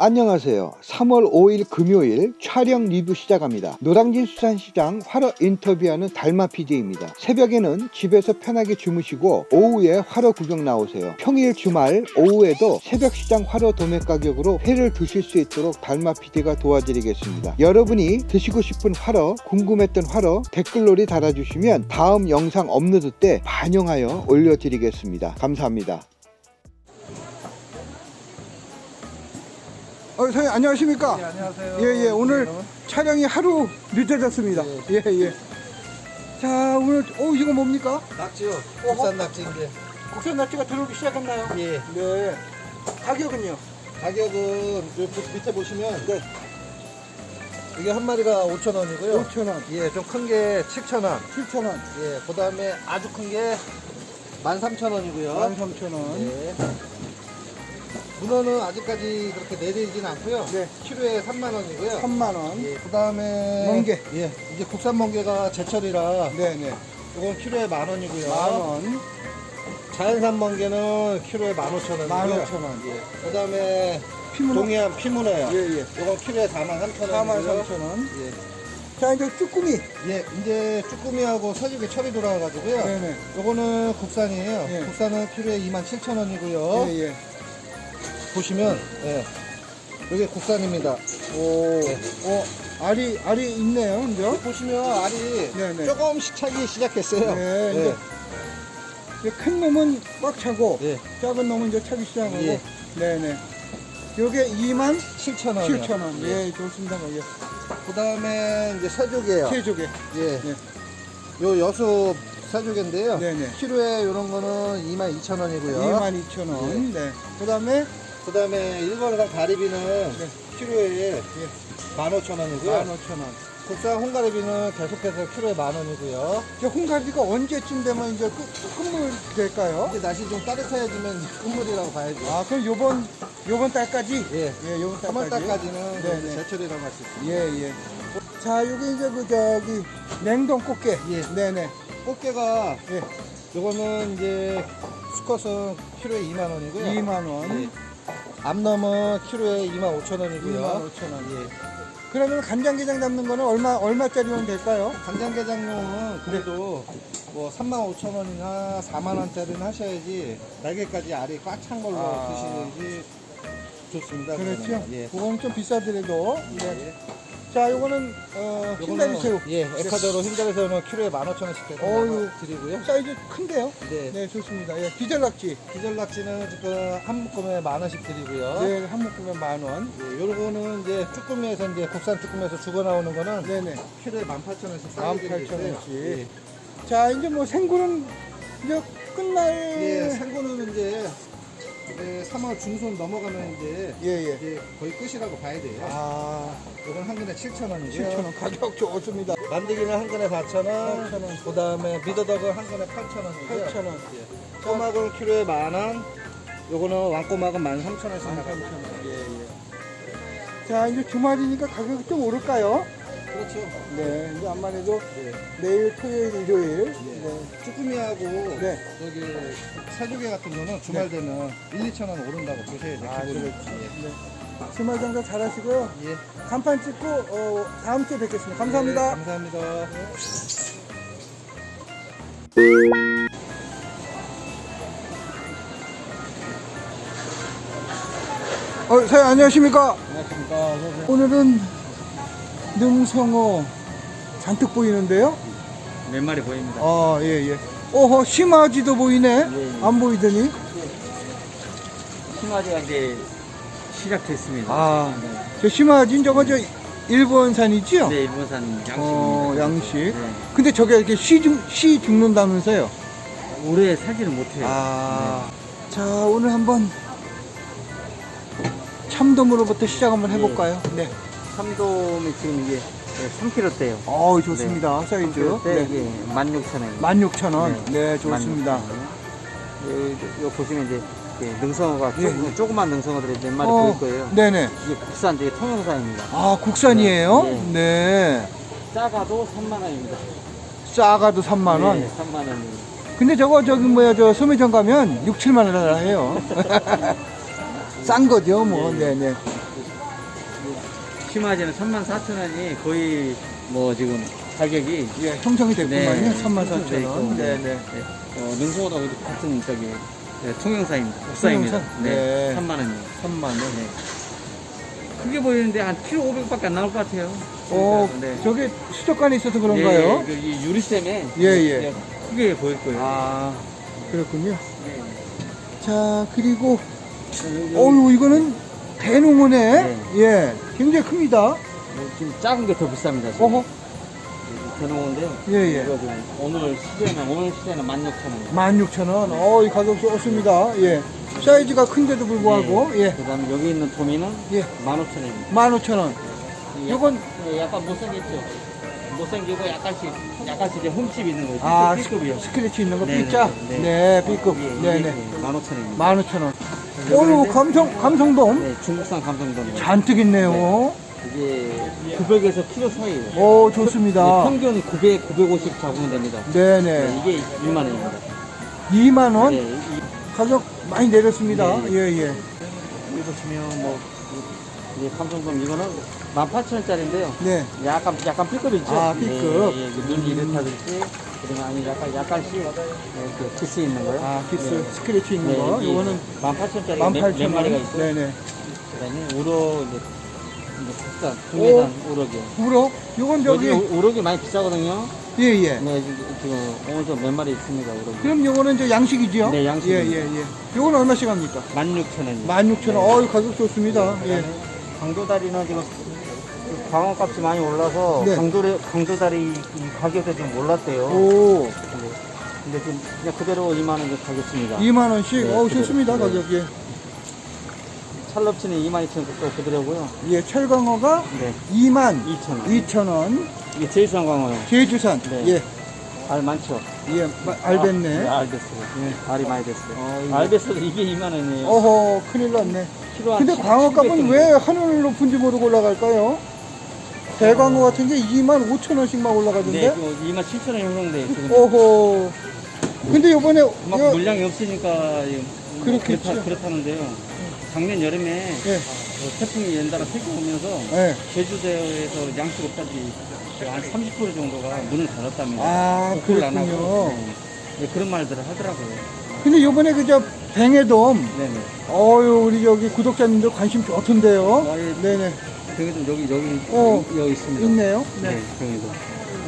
안녕하세요. 3월 5일 금요일 촬영 리뷰 시작합니다. 노량진 수산시장 화로 인터뷰하는 달마 PD입니다. 새벽에는 집에서 편하게 주무시고 오후에 화로 구경 나오세요. 평일 주말 오후에도 새벽 시장 화로 도매 가격으로 회를 드실 수 있도록 달마 PD가 도와드리겠습니다. 여러분이 드시고 싶은 화로, 궁금했던 화로 댓글놀이 달아주시면 다음 영상 업로드 때 반영하여 올려드리겠습니다. 감사합니다. 어, 선생님 안녕하십니까? 네, 안녕하세요. 예, 예, 오늘 촬영이 하루 늦어졌습니다. 예, 예. 자, 오늘, 어, 이거 뭡니까? 낙지요. 국산 낙지인데. 국산 낙지가 들어오기 시작했나요? 예. 네. 가격은요? 가격은 요 부- 밑에 보시면 네. 이게 한 마리가 5,000원이고요. 5,000원, 예, 좀 큰 게 7,000원. 7,000원, 예, 그다음에 아주 큰 게 13,000원이고요. 13,000원. 예. 문어는 아직까지 그렇게 내리진 않고요. 네. 키로에 3만 원이고요. 3만 원. 예, 그다음에 멍게. 예, 이제 국산 멍게가 제철이라 네 네. 이건 키로에 만 원이고요. 만 원, 자연산 멍게는 키로에 15,000원이고요. 15,000원. 예. 그다음에 피문어? 동해안 피문어요. 예, 예. 이건 키로에 43,000원. 43,000원. 예. 자, 이제 쭈꾸미. 예, 이제 쭈꾸미하고 서죽이 철이 돌아가가지고요. 네네. 요거는 국산이에요. 예. 국산은 키로에 27,000원이고요. 예, 예. 보시면, 예. 이게 국산입니다. 오, 네. 어, 알이, 알이 있네요, 그죠? 보시면 알이 네네. 조금씩 차기 시작했어요. 네, 예. 이제 이제 큰 놈은 꽉 차고, 예. 작은 놈은 이제 차기 시작하고, 예. 네네. 요게 2만 7,000원. 7,000원. 예, 좋습니다. 예. 그 다음에 이제 서죽이에요. 세조개. 예. 네. 요 여수 서죽인데요. 네네. 키로에 요런 거는 22,000원이고요. 22,000원. 네. 그 다음에 그 다음에 일본산 가리비는 네. 키로에 15,000원이고요. 15,000원. 국산 홍가리비는 계속해서 키로에 만원이고요. 이제 홍갈비가 언제쯤 되면 이제 끝, 끝물 될까요? 이제 날씨 좀 따뜻해지면 끝물이라고 봐야죠. 아, 그럼 요번, 요번 달까지? 예. 예, 요번 달까지. 3월 달까지는 네 네. 제철이라고 할 수 있습니다. 예, 예. 자, 요게 이제 그, 저기, 냉동 꽃게. 예. 네네. 꽃게가 예. 요거는 이제 수컷은 키로에 2만 원이고요. 2만 원. 예. 암놈은 키로에 25,000원이고요. 25,000원. 예. 그러면 간장게장 담는 거는 얼마, 얼마짜리면 될까요? 간장게장용은 그래도 뭐 35,000원이나 4만원짜리는 하셔야지 날개까지 알이 꽉 찬 걸로 아. 드시지 좋습니다. 그렇죠. 그거는. 예. 그거는 좀 비싸더라도. 네. 예. 자, 요거는, 어, 흰다리 새우. 예, 에콰도르 흰다리새우는 키로에 15,000원씩 어휴. 드리고요. 사이즈 큰데요? 네. 네, 좋습니다. 예, 기절낙지. 기절낙지는 지금 한 묶음에 만 원씩 드리고요. 네, 한 묶음에 만 원. 예, 요거는 이제 쭈꾸미에서 이제 국산 쭈꾸미에서 죽어 나오는 거는 네네. 키로에 18,000원씩 싸게 18,000원씩. 예. 자, 이제 뭐 생굴은 이제 끝날. 예, 생고는 이제 예, 3월 중순 넘어가면 이제 예, 예. 이제 거의 끝이라고 봐야 돼요. 아, 이건 한 근에 7,000원이고요. 7,000원. 가격 좋습니다. 만들기는 한 근에 4,000원. 8,000원. 그 다음에 미더덕은 한 근에 8,000원이고요. 8,000원. 예. 꼬막은 키로에 만 원. 요거는 왕꼬막은 13,000원씩 나가요. 13,000원. 예, 예. 자, 이제 주말이니까 가격이 좀 오를까요? 그렇죠. 네, 이제 암만 해도 예. 내일 토요일, 일요일. 예. 네. 쭈꾸미하고 네. 여기 사조개 같은 거는 주말 되면 1, 2천 원 오른다고 보셔야 돼요. 아. 그렇지. 네. 주말 장사 잘 하시고요. 예. 예. 간판 찍고, 어, 다음 주에 뵙겠습니다. 감사합니다. 예, 감사합니다. 어, 사장님 안녕하십니까? 안녕하십니까. 오늘은 능성어 잔뜩 보이는데요? 몇 마리 보입니다. 아, 예, 예. 어허, 심아지도 보이네? 예, 예. 안 보이더니? 심화제가 이제 시작됐습니다. 아, 네. 저 심아지 저거 저 일본산이지요? 네, 일본산 양식입니다. 어, 양식. 네. 근데 저게 이렇게 씨, 죽, 씨 죽는다면서요? 오래 살지는 못해요. 아. 자, 오늘 한번 참돔으로부터 시작 한번 해볼까요? 네. 삼돔이 지금 이게 3kg대요. 어우, 좋습니다. 사이즈. 네. 네. 이게 16,000원. 16,000원. 네, 좋습니다. 요 보시면 이제 이렇게 능성어가 예, 조금, 조그만 능성어들이 몇 마리 어, 보일 거예요. 네네. 이게 국산 되게 통영산입니다. 아, 국산이에요? 네. 네. 작아도 3만 원입니다. 싸가도 3만 원. 네, 3만 원입니다. 근데 저거 저기 뭐야 저 소매점 가면 6, 7만 원 해요. 싼 거죠 뭐. 예, 예. 네네. 심화제는 34,000원이 거의 뭐 지금 가격이 예, 형성이 됐구만요. 네, 34,000원. 원. 네, 네. 어, 능성호도 같은 저기 네, 통영사입니다. 국사입니다. 통영사? 네. 네. 3만 원이요. 3만 원. 네. 크게 보이는데 한 키로 500밖에 안 나올 것 같아요. 어, 네. 저게 수족관에 있어서 그런가요? 예, 그, 이 유리쌤에 예, 예. 크게 보일 거예요. 아, 그렇군요. 네. 자, 그리고, 어유 이거는 대농어네. 네. 예, 굉장히 큽니다. 지금 작은 게 더 비쌉니다. 지금. 어허, 대농어인데요. 예, 예. 이거 지금 오늘 시세는 오늘 시세는 16,000원. 16,000원. 어, 이 가격 좋습니다. 예. 사이즈가 큰데도 불구하고, 예. 그다음에 여기 있는 도미는 예. 15,000원입니다. 15,000원. 요건- 약간 못생겼죠. 못생기고 약간씩 약간씩 이제 흠집 있는 거예요. 아, B급이요. 스크래치 있는 거 네, B자? 네, 네, B급. 예, 네, 네. 15,000원입니다. 15,000원. 어유 감성, 감성돔. 네, 중국산 감성돔. 잔뜩 있네요. 이게 900에서 키로 사이에요. 오, 네, 좋습니다. 평균 900, 950 잡으면 됩니다. 네네. 네, 이게 2만 원입니다. 2만 원? 네, 이, 가격 많이 내렸습니다. 네. 예, 예. 여기 보시면 뭐 이게 감성돔 이거는 18,000원짜리인데요. 네. 약간 약간 B급 있죠? 아, B급. 예, 예, 눈 이렇다든지 그러면 아니 약간 약간씩 이렇게 기스 있는 거요. 아, 기스, 네. 스크래치 있는 네, 거. 이게 이거는 18,000원짜리 18,000원. 몇 마리가 있어요. 네네. 그다음에 우럭 이제 이제 국산 중계산 우럭이요. 우럭? 요건 저기, 우- 우럭이 많이 비싸거든요. 예, 예. 네, 지금, 지금 오늘 좀몇 마리 있습니다, 우럭. 그럼 요거는 저 양식이죠? 네, 양식입니다. 예, 예, 예. 요건 얼마씩 합니까? 16,000원이요. 16,000원. 어유 가격 좋습니다. 예. 강도다리는 지금 그 광어값이 많이 올라서 네. 강도리, 강도다리 이 가격도 좀 올랐대요. 오, 근데, 근데 지금 그냥 그대로 2만원 이제 가겠습니다. 2만 원씩? 네, 어우, 그대로. 좋습니다. 네. 가격이. 찰럽치는 22,000원 또 그대로고요. 예, 철광어가 네, 2만 2,000원. 2천 원. 이게 제일 싼 광어요. 제주산. 네. 예, 알 많죠? 예, 마- 알겠네. 아, 알 됐어요. 알이 많이 됐어요. 어, 이거. 알배스도 이게 2만 원이에요. 어허, 큰일 났네. 키로 한 근데 10, 광어값은 10왜 하늘 높은지 모르고 올라갈까요? 대광어 같은 게 2만 5천 원씩만 올라가던데? 네, 지금 2만 7천 원 형성돼요. 지금 오호. 근데 요번에 막 요- 물량이 없으니까 이- 뭐 그렇겠죠. 그렇다, 그렇다는데요. 작년 여름에 예, 그 태풍이 연달아 세게 오면서 예. 제주도에서 양식 업자 들이 한30% 정도가 문을 닫았답니다. 아, 오픈을 안 하고. 그렇군요. 네. 네, 그런 말들을 하더라고요. 근데 요번에 그저 뱅에돔, 네네. 어유 우리 여기 구독자님들 관심 좋던데요? 아, 예. 네네. 병에도 여기 여기 어, 여기 있습니다. 있네요. 네, 병에도.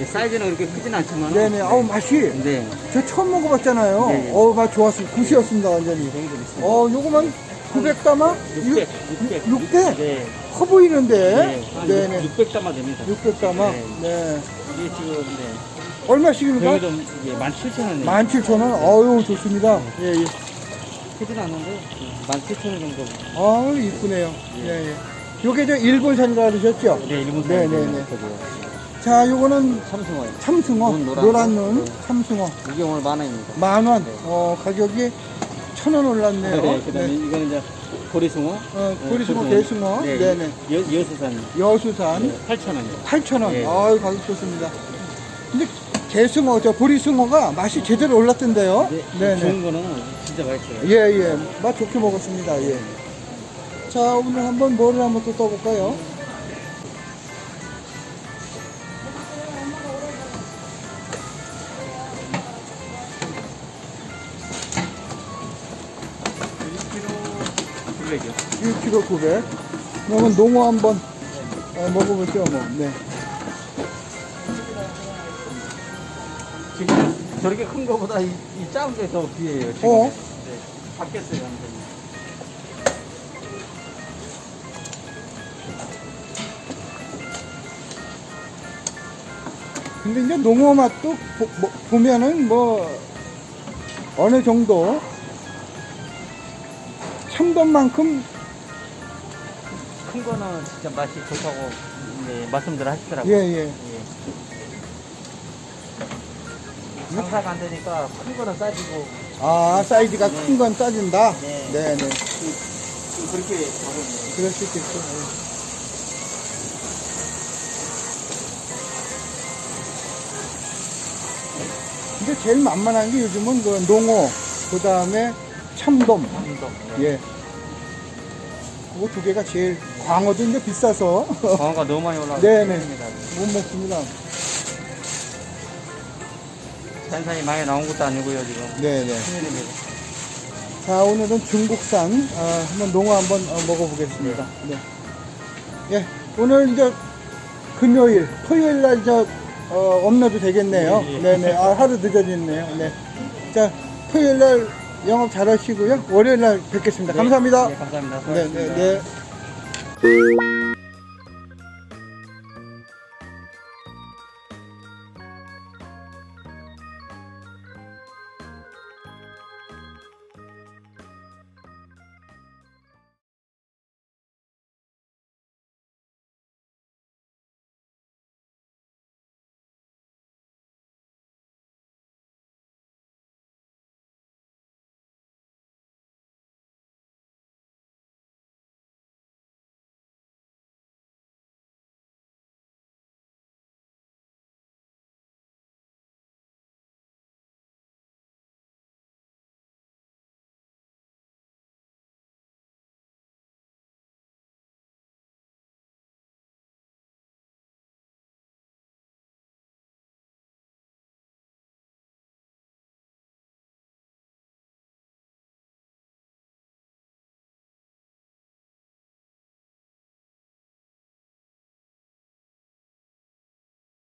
이 사이즈는 그렇게 크진 않지만. 네네. 아우, 맛이. 네. 저 처음 먹어봤잖아요. 네, 네. 어우, 맛 좋았습니다. 굿이었습니다, 완전히. 병에도 있습니다. 어, 요거만 900 담아? 600, 600. 600? 네. 커 보이는데? 네. 한 네네. 600 담아 됩니다. 600담아? 네. 네. 이게 지금 네. 얼마씩입니까? 이게 17,000원이에요. 17,000원? 어유 좋습니다. 예, 예. 크진 않는데 17,000원 정도. 아우, 이쁘네요. 예, 예. 요게 저 일본산이라 그러셨죠? 네, 일본 네, 사람. 네, 네. 자, 요거는 참숭어요. 참숭어, 눈 노란 노란 거. 눈, 네. 참숭어. 이게 오늘 만 원입니다. 만 원. 네. 어, 가격이 천 원 올랐네요. 네, 그다음에 네. 이거는 이제 보리숭어. 어, 고리숭어, 네, 대숭어. 네, 네, 네. 여, 여수산. 여수산 네, 8,000원이요. 8,000원. 네. 아유, 가격 좋습니다. 근데 개숭어, 저 보리숭어가 맛이 제대로 올랐던데요? 네, 네, 네. 좋은 거는 진짜 맛있어요. 예, 예. 맛 좋게 먹었습니다. 예. 자, 오늘 한번 뭐를 한번 또 떠볼까요? 1kg 900. 그러면 농어 한번 어, 먹어보죠, 뭐. 네. 지금 저렇게 큰 거보다 이, 이 작은 게 더 귀해요. 지금. 어? 네. 바뀌었어요, 완전히. 근데 이제 농어 맛도 보, 뭐, 보면은 뭐, 어느 정도 참돔만큼 큰 거는 진짜 맛이 좋다고 네, 말씀들 하시더라고요. 예, 예. 예. 장사가 안 되니까 큰 거는 싸지고 아, 사이즈가 네. 큰 건 따진다? 네. 네, 네. 그렇게 가고 있네요. 그럴 수 있겠죠. 예. 근데 제일 만만한 게 요즘은 그 농어, 그 다음에 참돔. 한도. 예. 그거 두 개가 제일 광어도 이제 비싸서 광어가 너무 많이 올라가서 네네. 힘듭니다. 못 먹습니다. 산산이 많이 나온 것도 아니고요 지금 네네. 큰일입니다. 자 오늘은 중국산 어, 한번 농어 한번 어, 먹어보겠습니다. 네. 예, 오늘 이제 금요일, 토요일 날저 어, 업로드 되겠네요. 예, 예. 네네. 아 하루 늦어졌네요. 네. 자 토요일 날 영업 잘하시고요. 월요일 날 뵙겠습니다. 감사합니다. 네, 감사합니다. 네, 네, 수고하셨습니다. 네. Bye.